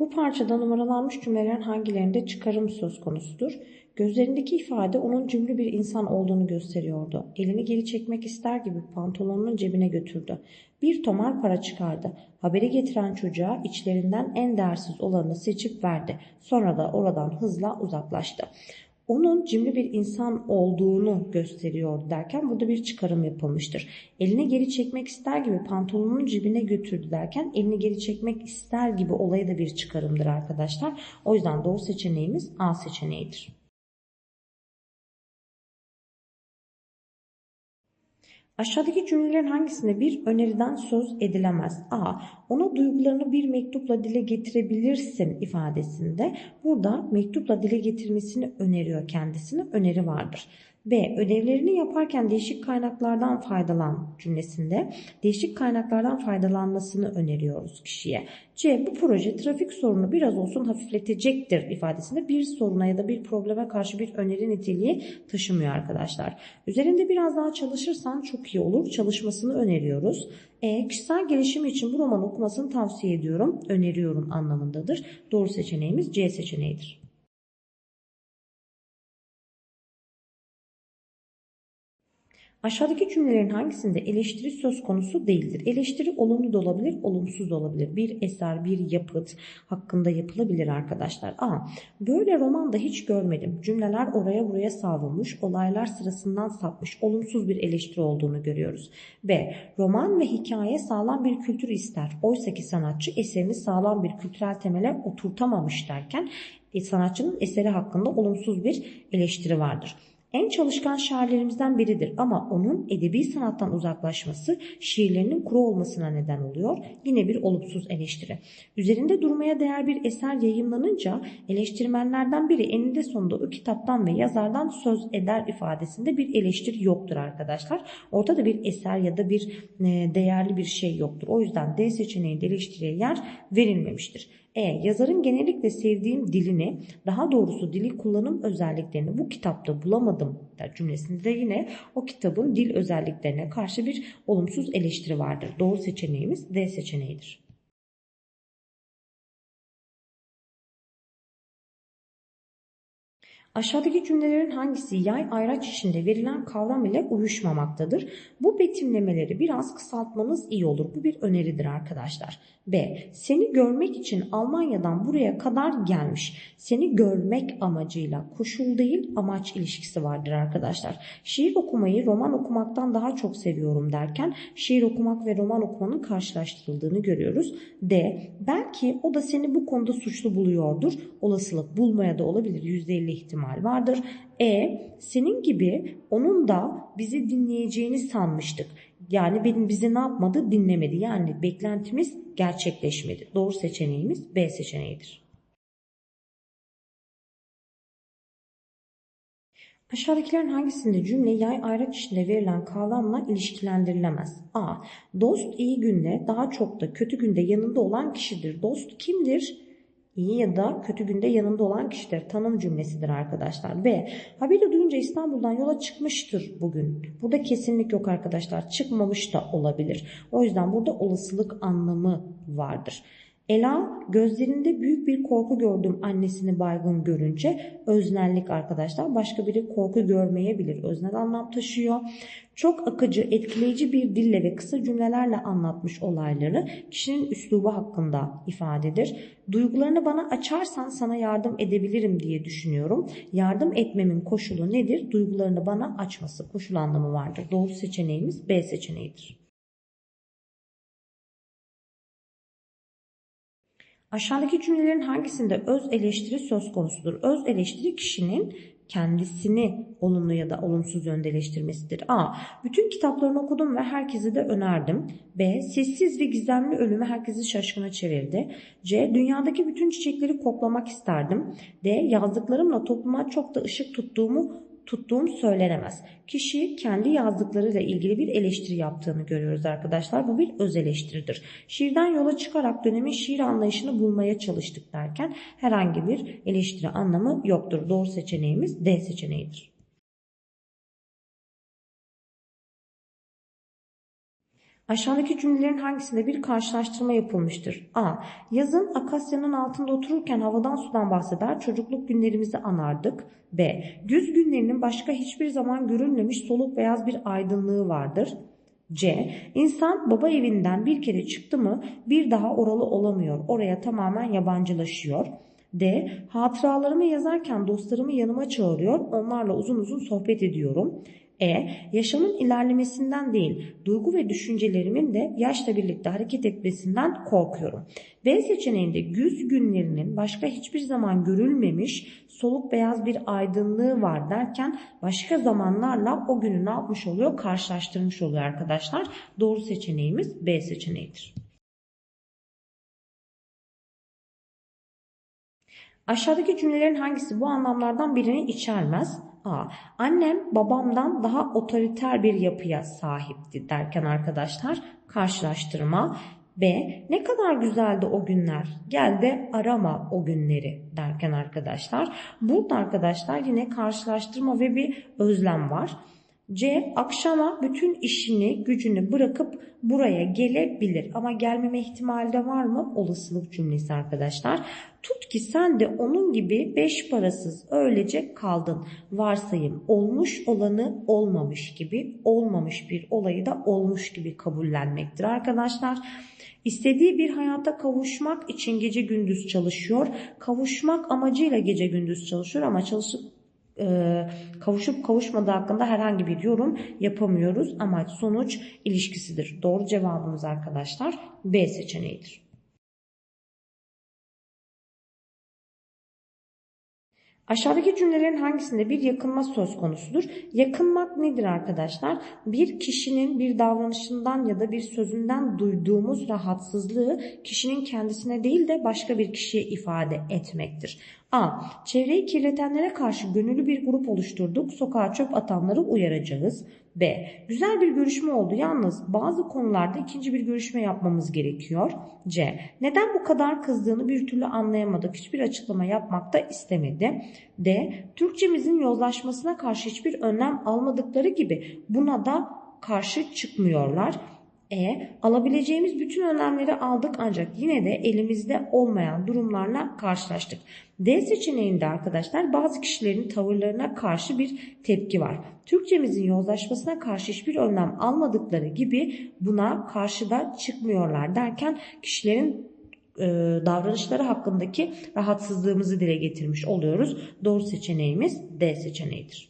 Bu parçada numaralanmış cümlelerin hangilerinde çıkarım söz konusudur? Gözlerindeki ifade onun cimri bir insan olduğunu gösteriyordu. Elini geri çekmek ister gibi pantolonunun cebine götürdü. Bir tomar para çıkardı. Haberi getiren çocuğa içlerinden en değersiz olanı seçip verdi. Sonra da oradan hızla uzaklaştı onun cimri bir insan olduğunu gösteriyor derken burada bir çıkarım yapılmıştır. Eline geri çekmek ister gibi pantolonun cebine götürdü derken elini geri çekmek ister gibi olayı da bir çıkarımdır arkadaşlar. O yüzden doğru seçeneğimiz A seçeneğidir. Aşağıdaki cümlelerin hangisinde bir öneriden söz edilemez? A. Ona duygularını bir mektupla dile getirebilirsin ifadesinde burada mektupla dile getirmesini öneriyor kendisine öneri vardır. B. Ödevlerini yaparken değişik kaynaklardan faydalan cümlesinde değişik kaynaklardan faydalanmasını öneriyoruz kişiye. C. Bu proje trafik sorunu biraz olsun hafifletecektir ifadesinde bir soruna ya da bir probleme karşı bir öneri niteliği taşımıyor arkadaşlar. Üzerinde biraz daha çalışırsan çok iyi olur. Çalışmasını öneriyoruz. E. Kişisel gelişim için bu romanı okumasını tavsiye ediyorum, öneriyorum anlamındadır. Doğru seçeneğimiz C seçeneğidir. Aşağıdaki cümlelerin hangisinde eleştiri söz konusu değildir? Eleştiri olumlu da olabilir, olumsuz da olabilir. Bir eser, bir yapıt hakkında yapılabilir arkadaşlar. A. Böyle romanda hiç görmedim. Cümleler oraya buraya savrulmuş, olaylar sırasından sapmış, olumsuz bir eleştiri olduğunu görüyoruz. B. Roman ve hikaye sağlam bir kültür ister. Oysa ki sanatçı eserini sağlam bir kültürel temele oturtamamış derken e, sanatçının eseri hakkında olumsuz bir eleştiri vardır. En çalışkan şairlerimizden biridir ama onun edebi sanattan uzaklaşması şiirlerinin kuru olmasına neden oluyor. Yine bir olumsuz eleştiri. Üzerinde durmaya değer bir eser yayımlanınca eleştirmenlerden biri eninde sonunda o kitaptan ve yazardan söz eder ifadesinde bir eleştiri yoktur arkadaşlar. Ortada bir eser ya da bir e, değerli bir şey yoktur. O yüzden D seçeneğinde eleştiriye yer verilmemiştir. E. Yazarın genellikle sevdiğim dilini, daha doğrusu dili kullanım özelliklerini bu kitapta bulamadım cümlesinde yine o kitabın dil özelliklerine karşı bir olumsuz eleştiri vardır. Doğru seçeneğimiz D seçeneğidir. Aşağıdaki cümlelerin hangisi yay ayraç içinde verilen kavram ile uyuşmamaktadır? Bu betimlemeleri biraz kısaltmanız iyi olur. Bu bir öneridir arkadaşlar. B. Seni görmek için Almanya'dan buraya kadar gelmiş. Seni görmek amacıyla koşul değil amaç ilişkisi vardır arkadaşlar. Şiir okumayı roman okumaktan daha çok seviyorum derken şiir okumak ve roman okumanın karşılaştırıldığını görüyoruz. D. Belki o da seni bu konuda suçlu buluyordur. Olasılık bulmaya da olabilir. %50 ihtimal vardır. E. Senin gibi onun da bizi dinleyeceğini sanmıştık. Yani bizi ne yapmadı? Dinlemedi. Yani beklentimiz gerçekleşmedi. Doğru seçeneğimiz B seçeneğidir. Aşağıdakilerin hangisinde cümle yay ayraç içinde verilen kavramla ilişkilendirilemez? A. Dost iyi günde daha çok da kötü günde yanında olan kişidir. Dost kimdir? İyi ya da kötü günde yanında olan kişiler tanım cümlesidir arkadaşlar. Ve haberi duyunca İstanbul'dan yola çıkmıştır bugün. Burada kesinlik yok arkadaşlar. Çıkmamış da olabilir. O yüzden burada olasılık anlamı vardır. Ela gözlerinde büyük bir korku gördüm annesini baygın görünce. Öznellik arkadaşlar. Başka biri korku görmeyebilir. Öznel anlam taşıyor. Çok akıcı, etkileyici bir dille ve kısa cümlelerle anlatmış olayları kişinin üslubu hakkında ifadedir. Duygularını bana açarsan sana yardım edebilirim diye düşünüyorum. Yardım etmemin koşulu nedir? Duygularını bana açması koşul anlamı vardır. Doğru seçeneğimiz B seçeneğidir. Aşağıdaki cümlelerin hangisinde öz eleştiri söz konusudur? Öz eleştiri kişinin kendisini olumlu ya da olumsuz yönde eleştirmesidir. A. Bütün kitaplarını okudum ve herkese de önerdim. B. Sessiz ve gizemli ölümü herkesi şaşkına çevirdi. C. Dünyadaki bütün çiçekleri koklamak isterdim. D. Yazdıklarımla topluma çok da ışık tuttuğumu tuttuğum söylenemez. Kişi kendi yazdıklarıyla ilgili bir eleştiri yaptığını görüyoruz arkadaşlar. Bu bir öz eleştiridir. Şiirden yola çıkarak dönemin şiir anlayışını bulmaya çalıştık derken herhangi bir eleştiri anlamı yoktur. Doğru seçeneğimiz D seçeneğidir. Aşağıdaki cümlelerin hangisinde bir karşılaştırma yapılmıştır? A. Yazın akasyanın altında otururken havadan sudan bahseder, çocukluk günlerimizi anardık. B. Güz günlerinin başka hiçbir zaman görülmemiş soluk beyaz bir aydınlığı vardır. C. İnsan baba evinden bir kere çıktı mı bir daha oralı olamıyor. Oraya tamamen yabancılaşıyor. D. Hatıralarımı yazarken dostlarımı yanıma çağırıyor. Onlarla uzun uzun sohbet ediyorum. E. Yaşamın ilerlemesinden değil, duygu ve düşüncelerimin de yaşla birlikte hareket etmesinden korkuyorum. B seçeneğinde güz günlerinin başka hiçbir zaman görülmemiş soluk beyaz bir aydınlığı var derken başka zamanlarla o günü ne yapmış oluyor? Karşılaştırmış oluyor arkadaşlar. Doğru seçeneğimiz B seçeneğidir. Aşağıdaki cümlelerin hangisi bu anlamlardan birini içermez? A. Annem babamdan daha otoriter bir yapıya sahipti derken arkadaşlar karşılaştırma. B. Ne kadar güzeldi o günler. Gel de arama o günleri derken arkadaşlar. Burada arkadaşlar yine karşılaştırma ve bir özlem var. C. Akşama bütün işini gücünü bırakıp buraya gelebilir. Ama gelmeme ihtimali de var mı? Olasılık cümlesi arkadaşlar. Tut ki sen de onun gibi beş parasız öylece kaldın. Varsayım olmuş olanı olmamış gibi, olmamış bir olayı da olmuş gibi kabullenmektir arkadaşlar. İstediği bir hayata kavuşmak için gece gündüz çalışıyor. Kavuşmak amacıyla gece gündüz çalışıyor ama çalışıp e, kavuşup kavuşmadığı hakkında herhangi bir yorum yapamıyoruz. Amaç sonuç ilişkisidir. Doğru cevabımız arkadaşlar B seçeneğidir. Aşağıdaki cümlelerin hangisinde bir yakınma söz konusudur? Yakınmak nedir arkadaşlar? Bir kişinin bir davranışından ya da bir sözünden duyduğumuz rahatsızlığı kişinin kendisine değil de başka bir kişiye ifade etmektir. A. Çevreyi kirletenlere karşı gönüllü bir grup oluşturduk. Sokağa çöp atanları uyaracağız. B. Güzel bir görüşme oldu. Yalnız bazı konularda ikinci bir görüşme yapmamız gerekiyor. C. Neden bu kadar kızdığını bir türlü anlayamadık. Hiçbir açıklama yapmak da istemedi. D. Türkçemizin yozlaşmasına karşı hiçbir önlem almadıkları gibi buna da karşı çıkmıyorlar. E. Alabileceğimiz bütün önlemleri aldık ancak yine de elimizde olmayan durumlarla karşılaştık. D seçeneğinde arkadaşlar bazı kişilerin tavırlarına karşı bir tepki var. Türkçemizin yozlaşmasına karşı hiçbir önlem almadıkları gibi buna karşı da çıkmıyorlar derken kişilerin e, davranışları hakkındaki rahatsızlığımızı dile getirmiş oluyoruz. Doğru seçeneğimiz D seçeneğidir.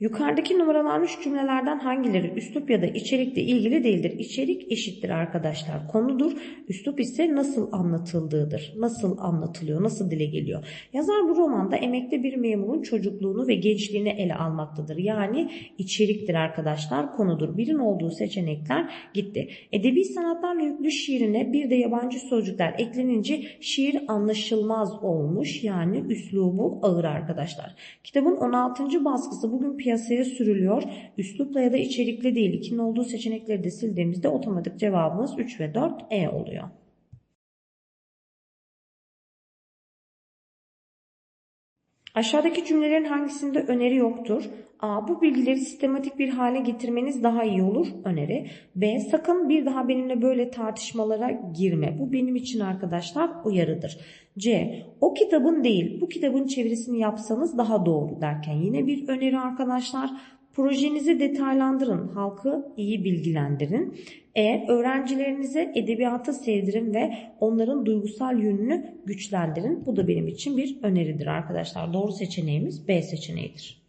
Yukarıdaki numaralanmış cümlelerden hangileri üslup ya da içerikle ilgili değildir? İçerik eşittir arkadaşlar. Konudur. Üslup ise nasıl anlatıldığıdır. Nasıl anlatılıyor, nasıl dile geliyor. Yazar bu romanda emekli bir memurun çocukluğunu ve gençliğini ele almaktadır. Yani içeriktir arkadaşlar. Konudur. Birin olduğu seçenekler gitti. Edebi sanatlarla yüklü şiirine bir de yabancı sözcükler eklenince şiir anlaşılmaz olmuş. Yani üslubu ağır arkadaşlar. Kitabın 16. baskısı bugün piyasada piyasaya sürülüyor. Üslupla ya da içerikli değil. İkinin olduğu seçenekleri de sildiğimizde otomatik cevabımız 3 ve 4 E oluyor. Aşağıdaki cümlelerin hangisinde öneri yoktur? A. Bu bilgileri sistematik bir hale getirmeniz daha iyi olur. Öneri. B. Sakın bir daha benimle böyle tartışmalara girme. Bu benim için arkadaşlar uyarıdır. C. O kitabın değil bu kitabın çevirisini yapsanız daha doğru derken yine bir öneri arkadaşlar. Projenizi detaylandırın, halkı iyi bilgilendirin. E. Öğrencilerinize edebiyatı sevdirin ve onların duygusal yönünü güçlendirin. Bu da benim için bir öneridir arkadaşlar. Doğru seçeneğimiz B seçeneğidir.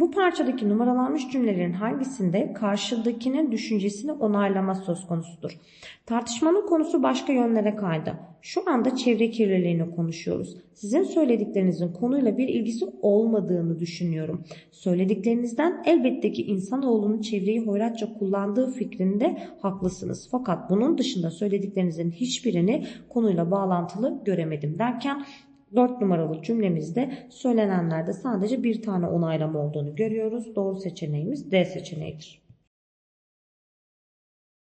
Bu parçadaki numaralanmış cümlelerin hangisinde karşıdakinin düşüncesini onaylama söz konusudur? Tartışmanın konusu başka yönlere kaydı. Şu anda çevre kirliliğini konuşuyoruz. Sizin söylediklerinizin konuyla bir ilgisi olmadığını düşünüyorum. Söylediklerinizden elbette ki insanoğlunun çevreyi hoyratça kullandığı fikrinde haklısınız. Fakat bunun dışında söylediklerinizin hiçbirini konuyla bağlantılı göremedim derken 4 numaralı cümlemizde söylenenlerde sadece bir tane onaylama olduğunu görüyoruz. Doğru seçeneğimiz D seçeneğidir.